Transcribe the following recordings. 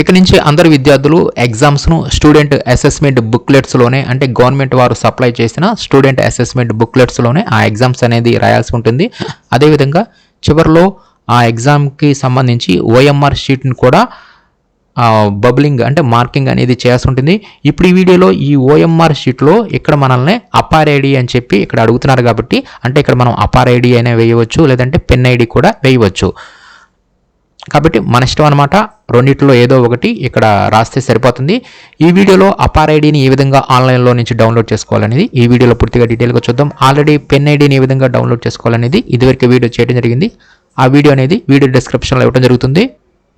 ఇక నుంచి అందరు విద్యార్థులు ఎగ్జామ్స్ను స్టూడెంట్ అసెస్మెంట్ బుక్లెట్స్లోనే అంటే గవర్నమెంట్ వారు సప్లై చేసిన స్టూడెంట్ అసెస్మెంట్ బుక్లెట్స్లోనే ఆ ఎగ్జామ్స్ అనేది రాయాల్సి ఉంటుంది. అదేవిధంగా చివరిలో ఆ ఎగ్జామ్కి సంబంధించి ఓఎంఆర్ షీట్ని కూడా బబ్లింగ్ అంటే మార్కింగ్ అనేది చేయాల్సి ఉంటుంది. ఇప్పుడు ఈ వీడియోలో ఈ ఓఎంఆర్ షీట్లో ఇక్కడ మనల్ని అపార్ ఐడి అని చెప్పి ఇక్కడ అడుగుతున్నారు కాబట్టి అంటే ఇక్కడ మనం అపార్ ఐడి అయినా వేయవచ్చు లేదంటే పెన్ ఐడి కూడా వేయవచ్చు. కాబట్టి మన ఇష్టం అనమాట రెండిట్లో ఏదో ఒకటి ఇక్కడ రాస్తే సరిపోతుంది. ఈ వీడియోలో అపార్ ఐడిని ఏ విధంగా ఆన్లైన్లో నుంచి డౌన్లోడ్ చేసుకోవాలనేది ఈ వీడియోలో పూర్తిగా డీటెయిల్గా చూద్దాం. ఆల్రెడీ పెన్ ఐడిని ఏ విధంగా డౌన్లోడ్ చేసుకోవాలనేది ఇదివరకు వీడియో చేయడం జరిగింది. ఆ వీడియో అనేది వీడియో డిస్క్రిప్షన్లో ఇవ్వడం జరుగుతుంది.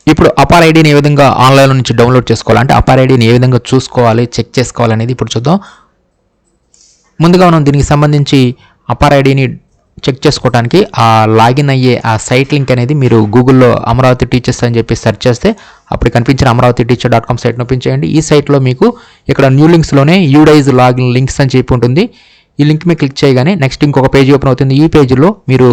ఇప్పుడు అపార్ ఐడిని ఏ విధంగా ఆన్లైన్లో నుంచి డౌన్లోడ్ చేసుకోవాలంటే అపార్ ఐడిని ఏ విధంగా చూసుకోవాలి చెక్ చేసుకోవాలనేది ఇప్పుడు చూద్దాం. ముందుగా మనం దీనికి సంబంధించి అపార్ ఐడిని చెక్ చేసుకోవడానికి ఆ లాగిన్ అయ్యే ఆ సైట్ లింక్ అనేది మీరు గూగుల్లో అమరావతి టీచర్స్ అని చెప్పి సెర్చ్ చేస్తే అప్పుడు కనిపించిన అమరావతి టీచర్ డాట్ కామ్ సైట్ను ఓపెన్ చేయండి. ఈ సైట్లో మీకు ఇక్కడ న్యూ లింక్స్లోనే యూడైజ్ లాగిన్ లింక్స్ అని చెప్పి ఉంటుంది. ఈ లింక్ మీద క్లిక్ చేయగానే నెక్స్ట్ ఇంకొక పేజ్ ఓపెన్ అవుతుంది. ఈ పేజీలో మీరు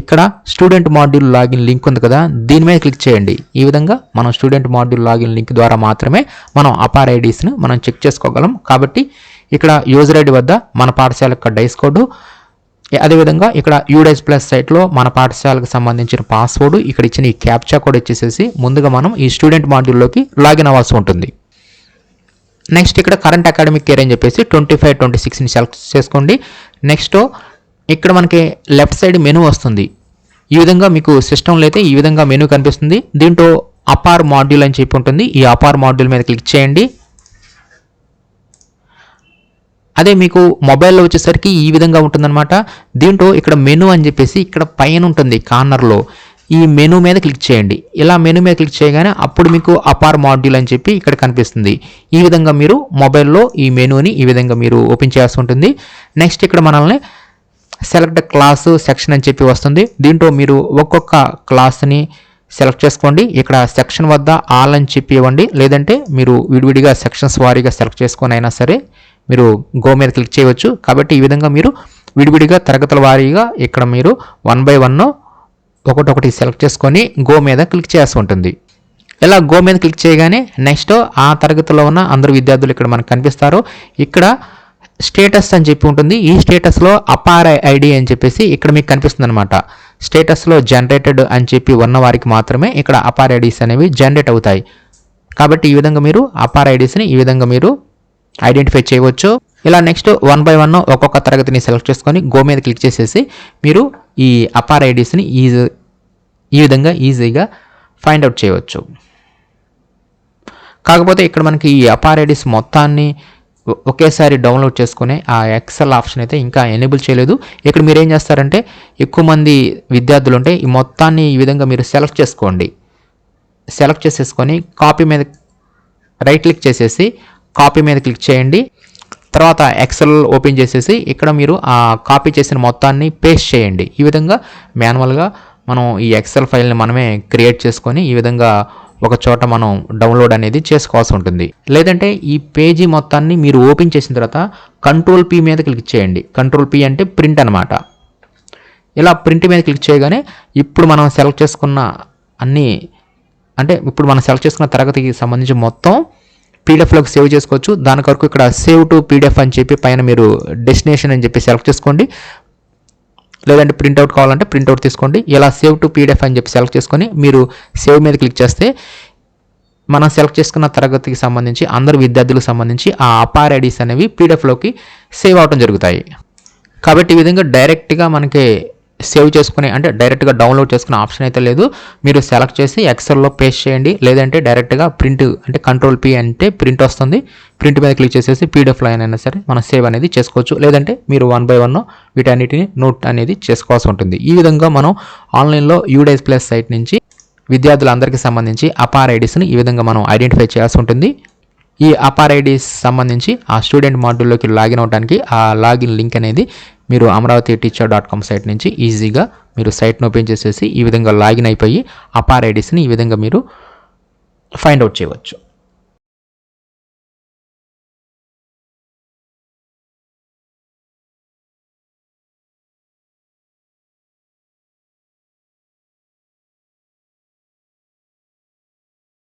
ఇక్కడ స్టూడెంట్ మాడ్యూల్ లాగిన్ లింక్ ఉంది కదా దీని మీద క్లిక్ చేయండి. ఈ విధంగా మనం స్టూడెంట్ మాడ్యూల్ లాగిన్ లింక్ ద్వారా మాత్రమే మనం అపార్ ఐడీస్ని మనం చెక్ చేసుకోగలం. కాబట్టి ఇక్కడ యూజర్ ఐడి వద్ద మన పాఠశాల యొక్క డైస్ కోడ్ అదేవిధంగా ఇక్కడ యూడైస్ ప్లస్ సైట్లో మన పాఠశాలకు సంబంధించిన పాస్వర్డ్ ఇక్కడ ఇచ్చిన ఈ క్యాప్చా కోడ్ వచ్చేసేసి ముందుగా మనం ఈ స్టూడెంట్ మాడ్యూల్లోకి లాగిన్ అవ్వాల్సి ఉంటుంది. నెక్స్ట్ ఇక్కడ కరెంట్ అకాడమిక్ ఇయర్ అని చెప్పేసి ట్వంటీ ఫైవ్ ట్వంటీ సిక్స్ని సెలెక్ట్ చేసుకోండి. నెక్స్ట్ ఇక్కడ మనకి లెఫ్ట్ సైడ్ మెనూ వస్తుంది. ఈ విధంగా మీకు సిస్టంలో అయితే ఈ విధంగా మెనూ కనిపిస్తుంది. దీంట్లో అపార్ మాడ్యూల్ అని చెప్పి ఉంటుంది. ఈ అపార్ మాడ్యూల్ మీద క్లిక్ చేయండి. అదే మీకు మొబైల్లో వచ్చేసరికి ఈ విధంగా ఉంటుందన్నమాట. దీంట్లో ఇక్కడ మెనూ అని చెప్పేసి ఇక్కడ పైన ఉంటుంది కార్నర్లో. ఈ మెనూ మీద క్లిక్ చేయండి. ఇలా మెనూ మీద క్లిక్ చేయగానే అప్పుడు మీకు అపార్ మాడ్యూల్ అని చెప్పి ఇక్కడ కనిపిస్తుంది. ఈ విధంగా మీరు మొబైల్లో ఈ మెనూని ఈ విధంగా మీరు ఓపెన్ చేయాల్సి ఉంటుంది. నెక్స్ట్ ఇక్కడ మనల్ని సెలెక్ట్ క్లాసు సెక్షన్ అని చెప్పి వస్తుంది. దీంట్లో మీరు ఒక్కొక్క క్లాస్ని సెలెక్ట్ చేసుకోండి. ఇక్కడ సెక్షన్ వద్ద ఆల్ అని చెప్పి ఇవ్వండి. లేదంటే మీరు విడివిడిగా సెక్షన్స్ వారీగా సెలెక్ట్ చేసుకొని అయినా సరే మీరు గో మీద క్లిక్ చేయవచ్చు. కాబట్టి ఈ విధంగా మీరు విడివిడిగా తరగతుల వారీగా ఇక్కడ మీరు వన్ బై వన్ ఒకటొకటి సెలెక్ట్ చేసుకొని గో మీద క్లిక్ చేయాల్సి ఉంటుంది. ఇలా గో మీద క్లిక్ చేయగానే నెక్స్ట్ ఆ తరగతిలో ఉన్న అందరు విద్యార్థులు ఇక్కడ మనకు కనిపిస్తారు. ఇక్కడ స్టేటస్ అని చెప్పి ఉంటుంది. ఈ స్టేటస్లో అపార్ ఐడి అని చెప్పేసి ఇక్కడ మీకు కనిపిస్తుంది అనమాట స్టేటస్లో జనరేటెడ్ అని చెప్పి ఉన్న వారికి మాత్రమే ఇక్కడ అపార్ ఐడీస్ అనేవి జనరేట్ అవుతాయి. కాబట్టి ఈ విధంగా మీరు అపార్ ఐడీస్ని ఈ విధంగా మీరు ఐడెంటిఫై చేయవచ్చు. ఇలా నెక్స్ట్ వన్ బై వన్ ఒక్కొక్క తరగతిని సెలెక్ట్ చేసుకొని గో మీద క్లిక్ చేసేసి మీరు ఈ అపార్ ఐడీస్ని ఈజీ ఈ విధంగా ఈజీగా ఫైండ్ అవుట్ చేయవచ్చు. కాకపోతే ఇక్కడ మనకి ఈ అపార్ ఐడీస్ మొత్తాన్ని ఒకేసారి డౌన్లోడ్ చేసుకునే ఆ ఎక్సెల్ ఆప్షన్ అయితే ఇంకా ఎనేబుల్ చేయలేదు. ఇక్కడ మీరు ఏం చేస్తారంటే ఎక్కువ మంది విద్యార్థులు ఉంటే ఈ మొత్తాన్ని ఈ విధంగా మీరు సెలెక్ట్ చేసుకోండి. సెలెక్ట్ చేసేసుకొని కాపీ మీద రైట్ క్లిక్ చేసేసి కాపీ మీద క్లిక్ చేయండి. తర్వాత ఎక్సెల్ ఓపెన్ చేసేసి ఇక్కడ మీరు ఆ కాపీ చేసిన మొత్తాన్ని పేస్ట్ చేయండి. ఈ విధంగా మాన్యువల్గా మనం ఈ ఎక్సెల్ ఫైల్ని మనమే క్రియేట్ చేసుకొని ఈ విధంగా ఒక చోట మనం డౌన్లోడ్ అనేది చేసుకోవాల్సి ఉంటుంది. లేదంటే ఈ పేజీ మొత్తాన్ని మీరు ఓపెన్ చేసిన తర్వాత కంట్రోల్ పీ మీద క్లిక్ చేయండి. కంట్రోల్ పీ అంటే ప్రింట్ అనమాట ఇలా ప్రింట్ మీద క్లిక్ చేయగానే ఇప్పుడు మనం సెలెక్ట్ చేసుకున్న అన్ని అంటే ఇప్పుడు మనం సెలెక్ట్ చేసుకున్న తరగతికి సంబంధించి మొత్తం పీడిఎఫ్లోకి సేవ్ చేసుకోవచ్చు. దాని కొరకు ఇక్కడ సేవ్ టు పీడిఎఫ్ అని చెప్పి పైన మీరు డెస్టినేషన్ అని చెప్పి సెలెక్ట్ చేసుకోండి. లేదంటే ప్రింట్అవుట్ కావాలంటే ప్రింట్అవుట్ తీసుకోండి. ఇలా సేవ్ టు పీడిఎఫ్ అని చెప్పి సెలెక్ట్ చేసుకొని మీరు సేవ్ మీద క్లిక్ చేస్తే మనం సెలెక్ట్ చేసుకున్న తరగతికి సంబంధించి అందరు విద్యార్థులకు సంబంధించి ఆ అపార్ ఐడీస్ అనేవి పీడిఎఫ్లోకి సేవ్ అవడం జరుగుతాయి. కాబట్టి ఈ విధంగా డైరెక్ట్గా మనకి సేవ్ చేసుకునే అంటే డైరెక్ట్గా డౌన్లోడ్ చేసుకునే ఆప్షన్ అయితే లేదు. మీరు సెలెక్ట్ చేసి ఎక్సెల్లో పేస్ట్ చేయండి. లేదంటే డైరెక్ట్గా ప్రింట్ అంటే కంట్రోల్ పీ అంటే ప్రింట్ వస్తుంది. ప్రింట్ మీద క్లిక్ చేసేసి పీడిఎఫ్ లైన్ అయినా సరే మనం సేవ్ అనేది చేసుకోవచ్చు. లేదంటే మీరు వన్ బై వన్ వీటన్నిటిని నోట్ అనేది చేసుకోవాల్సి ఉంటుంది. ఈ విధంగా మనం ఆన్లైన్లో యూడైస్ ప్లస్ సైట్ నుంచి విద్యార్థులందరికీ సంబంధించి అపార్ ఐడీస్ని ఈ విధంగా మనం ఐడెంటిఫై చేయాల్సి ఉంటుంది. ఈ అపార్ ఐడీస్ సంబంధించి ఆ స్టూడెంట్ మాడ్యూల్లోకి లాగిన్ అవడానికి ఆ లాగిన్ లింక్ అనేది మీరు Amaravati teacher dot com site నుంచి ఈజీగా మీరు సైట్ను ఓపెన్ చేసేసి ఈ విధంగా లాగిన్ అయిపోయి అపార్ ఐడీస్ని ఈ విధంగా మీరు ఫైండ్ అవుట్ చేయవచ్చు.